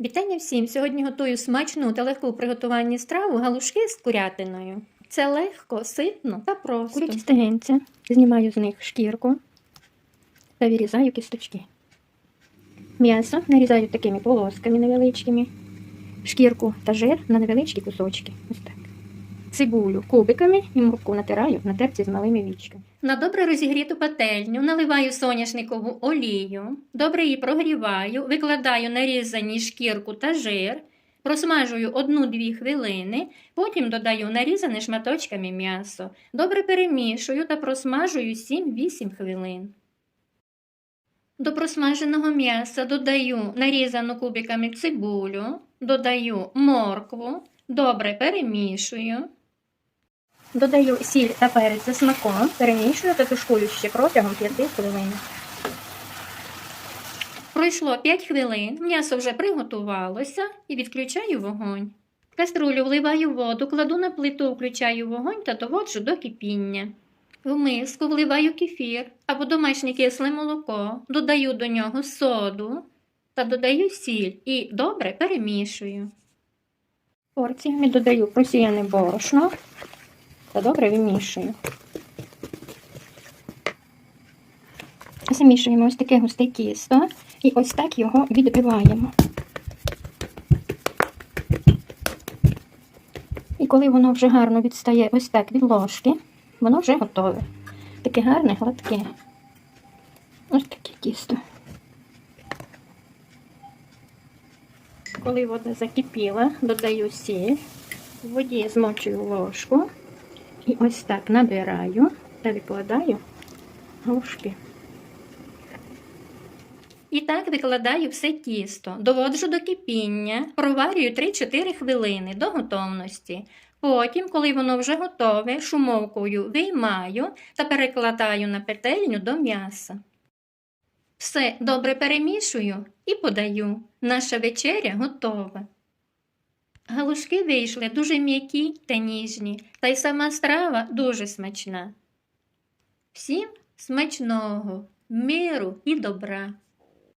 Вітання всім! Сьогодні готую смачну та легку приготування страву галушки з курятиною. Це легко, ситно та просто. Курячі стегенці. Знімаю з них шкірку та вирізаю кісточки. М'ясо нарізаю такими полосками невеличкими. Шкірку та жир на невеличкі кусочки. Ось так. Цибулю кубиками і морку натираю на терці з малими вічками. На добре розігріту пательню наливаю соняшникову олію, добре її прогріваю, викладаю нарізані шкірку та жир, просмажую 1-2 хвилини, потім додаю нарізане шматочками м'ясо. Добре перемішую та просмажую 7-8 хвилин. До просмаженого м'яса додаю нарізану кубиками цибулю, додаю моркву, добре перемішую. Додаю сіль та перець за смаком, перемішую та тушкую протягом 5 хвилин. Пройшло 5 хвилин, м'ясо вже приготувалося і відключаю вогонь. В каструлю вливаю воду, кладу на плиту, включаю вогонь та доводжу до кипіння. В миску вливаю кефір або домашнє кисле молоко, додаю до нього соду та додаю сіль і добре перемішую. Порціями додаю просіяне борошно та добре вимішую. Замішуємо ось таке густе тісто і ось так його відбиваємо. І коли воно вже гарно відстає ось так від ложки, воно вже готове. Таке гарне, гладке. Ось таке тісто. Коли вода закипіла, додаю сіль, в воді змочую ложку і ось так набираю та викладаю галушки. І так викладаю все тісто, доводжу до кипіння, проварюю 3-4 хвилини до готовності. Потім, коли воно вже готове, шумовкою виймаю та перекладаю на петельню до м'яса. Все добре перемішую і подаю. Наша вечеря готова. Галушки вийшли дуже м'які та ніжні, та й сама страва дуже смачна. Всім смачного, миру і добра!